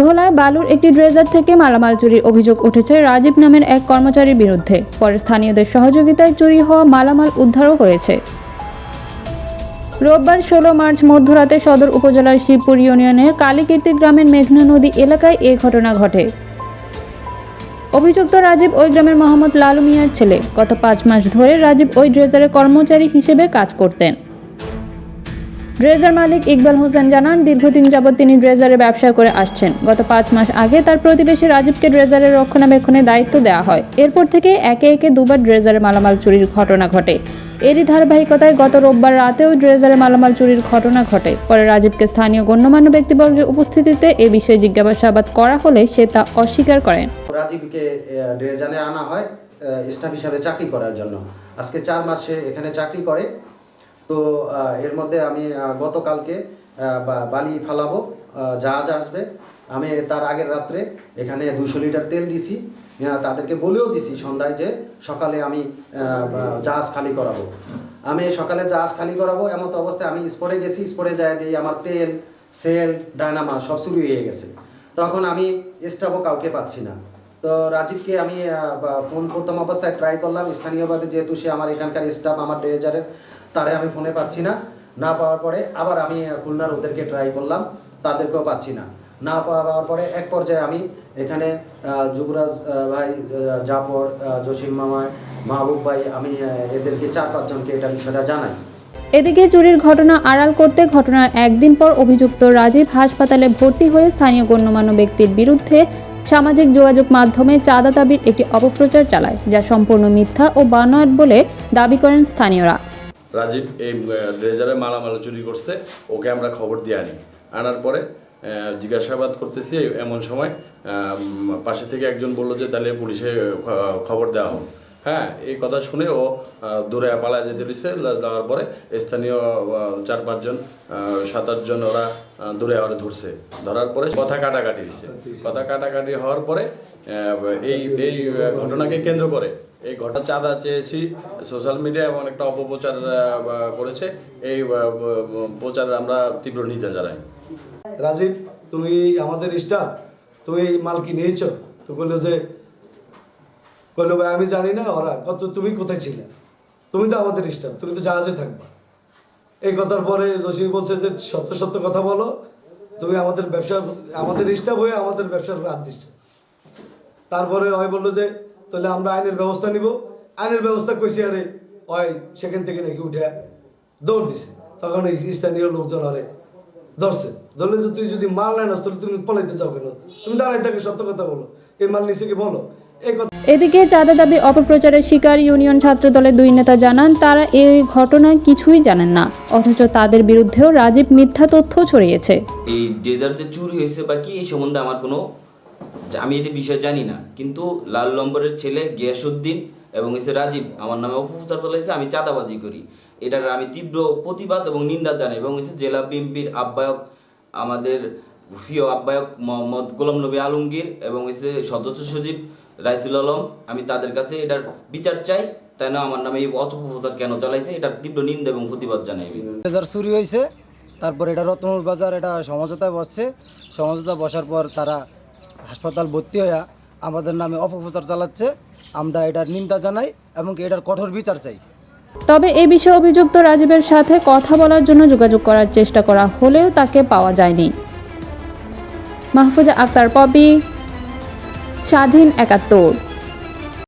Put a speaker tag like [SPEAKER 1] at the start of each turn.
[SPEAKER 1] ভোলায় বালুর একটি ড্রেজার থেকে মালামাল চুরির অভিযোগ উঠেছে রাজীব নামের এক কর্মচারীর বিরুদ্ধে। পরে স্থানীয়দের সহযোগিতায় চুরি হওয়া মালামাল উদ্ধারও হয়েছে। রোববার ষোলো মার্চ মধ্যরাতে সদর উপজেলার শিবপুর ইউনিয়নের কালীকীর্তি গ্রামের মেঘনা নদী এলাকায় এ ঘটনা ঘটে। অভিযুক্ত রাজীব ওই গ্রামের মোহাম্মদ লালু মিয়ার ছেলে। গত পাঁচ মাস ধরে রাজীব ওই ড্রেজারের কর্মচারী হিসেবে কাজ করতেন। ড্রেজার মালিক ইকবাল হোসেন জানান দীর্ঘদিন যাবৎ তিনি ড্রেজারের ব্যবসা করে আসছেন। গত পাঁচ মাস আগে তার প্রতিবেশী রাজীবকে ড্রেজারের রক্ষণাবেক্ষণের দায়িত্ব দেওয়া হয়। এরপর থেকে একে একে দুবার ড্রেজারে মালামাল চুরির ঘটনা ঘটে। এরই ধারাবাহিকতায় গত রোববার রাতেও ড্রেজারে মালামাল চুরির ঘটনা ঘটে। পরে রাজীবকে স্থানীয় গণ্যমান্য ব্যক্তিবর্গের উপস্থিতিতে এ বিষয়ে জিজ্ঞাসাবাদ করা হলে সে তা অস্বীকার করেন।
[SPEAKER 2] রাজীবকে আহ, ড্রেজানে আনা হয় স্টাফ হিসাবে চাকরি করার জন্য। আজকে চার মাসে এখানে চাকরি করে। তো এর মধ্যে আমি গতকালকে বালি ফালাবো জাহাজ আসবে। আমি তার আগের রাত্রে এখানে দুশো লিটার তেল দিছি। তাদেরকে বলেও দিছি সন্ধ্যায় যে সকালে আমি জাহাজ খালি করাবো। আমি সকালে জাহাজ খালি করাবো, এমত অবস্থায় আমি স্পটে গেছি স্পটে যায় দিই আমার তেল, সেল, ডায়নামা সব চুরি হয়ে গেছে। তখন আমি স্টাফও কাউকে পাচ্ছি না। তো রাজীবকে আমি ফোন প্রথম অবস্থায় ট্রাই করলাম। স্থানীয়ভাবে যেহেতু সে আমার এখানকার স্টাফ, আমার ড্রেজারের তারে আমি ফোনে পাচ্ছি না। না পাওয়ার পরে আবার আমি খুলনার ওদেরকে ট্রাই করলাম, তাদেরকেও পাচ্ছি না। না পাওয়ার পরে এক পর্যায়ে আমি এখানে যুবরাজ ভাই জাফর জসিম মামায় মাহবুব ভাই, আমি এদেরকে চার পাঁচজনকে এটা বিষয়টা জানাই।
[SPEAKER 1] এদিকে চুরির ঘটনা আড়াল করতে ঘটনার একদিন পর অভিযুক্ত রাজীব হাসপাতালে ভর্তি হয়ে স্থানীয় গণ্যমান্য ব্যক্তির বিরুদ্ধে সামাজিক যোগাযোগ মাধ্যমে চাঁদা দাবির একটি অপপ্রচার চালায়, যা সম্পূর্ণ মিথ্যা ও বানোয়াট বলে দাবি করেন স্থানীয়রা।
[SPEAKER 3] রাজীব এই ড্রেজারে মালামাল চুরি করছে, ওকে আমরা খবর দিয়ে আনি। আনার পরে জিজ্ঞাসাবাদ করতেছি এমন সময় পাশে থেকে একজন বলল যে তাহলে পুলিশে খবর দেওয়া হোক। হ্যাঁ এই কথা শুনে ও দূরে পালায় যেতে দিচ্ছে যাওয়ার পরে স্থানীয় চার পাঁচজন সাত আটজন ওরা দূরে আবার ধরছে। ধরার পরে কথা কাটাকাটি হয়েছে। কথা কাটাকাটি হওয়ার পরে এই এই ঘটনাকে কেন্দ্র করে। এই ঘটনা চাঁদা চেয়েছি, সোশ্যাল মিডিয়া এমন একটা অপপ্রচার করেছে। এই প্রচার আমরা তীব্র নিন্দা জানাই।
[SPEAKER 4] রাজীব, তুমি আমাদের স্টাফ তুমি মাল কি নিয়েছ? তো বলল যে বলল ভাই, আমি জানি না, ওরা কত, তুমি কোথায় ছিলে? তুমি তো আমাদের স্টাফ, তুমি তো জাহাজে থাকবা। এই কথার পরে জসিম বলছে যে, সত্য সত্য কথা বলো, তুমি আমাদের ব্যবসা, আমাদের স্টাফ হয়ে আমাদের ব্যবসার হাত দিচ্ছ। তারপরে হয় বলল যে, তাহলে আমরা আইনের ব্যবস্থা নিব। আইনের ব্যবস্থা কইছি, আরে হয় সেখান থেকে নাকি উঠে দৌড় দিছে। তখন এই স্থানীয় লোকজন আরে ধরছে, ধরলে যে, তুই যদি মাল নেয় না তাহলে তুমি পলাইতে যাও কেন? তুমি দাঁড়াই থাকে, সত্য কথা বলো। এই মাল নিচে কি বলো?
[SPEAKER 1] এদিকে চাঁদা দাবি অপপ্রচারের শিকার ইউনিয়ন ছাত্র দলের দুই নেতা জানান, তারা এই ঘটনা কিছুই জানেন না। অথচ তাদের বিরুদ্ধেও রাজীব মিথ্যা তথ্য ছড়িয়েছে।
[SPEAKER 5] এই ডেজার্ট যে চুরি হয়েছে বা কি, এই সম্বন্ধে আমার কোনো আমি এটি বিষয় জানি না। কিন্তু লাল নম্বরের ছেলে গিয়াসুদ্দিন এবং এসে রাজীব, আমার নামে অপপ্রচার চলেছে আমি চাঁদাবাজি করি। এটার আমি তীব্র প্রতিবাদ এবং নিন্দা জানাই। এবং এসে জেলা বিএনপির আহ্বায়ক আমাদের প্রিয় আহ্বায়ক মোহাম্মদ গোলাম নবী আলমগীর এবং এসে সদস্য সচিব রাইসুল আলম। আমি তাদের কাছে এটার বিচার চাই তাই না? আমার নামে এই অপপ্রচার কেন চালাইছে? এটার তীব্র নিন্দা এবং প্রতিবাদ জানাই।
[SPEAKER 6] চুরি হয়েছে তারপর এটা রতনুর বাজার এটা সমঝোতায় বসছে। সমঝোতা বসার পর তারা হাসপাতাল ভর্তি হয়ে আমাদের নামে অপপ্রচার চালাচ্ছে। আমরা এটার নিন্দা জানাই এবং এটার কঠোর বিচার চাই।
[SPEAKER 1] তবে এ বিষয়ে অভিযুক্ত রাজীবের সাথে কথা বলার জন্য যোগাযোগ করার চেষ্টা করা হলেও তাকে পাওয়া যায়নি। মাহফুজা আক্তার পপি স্বাধীন একাত্তর।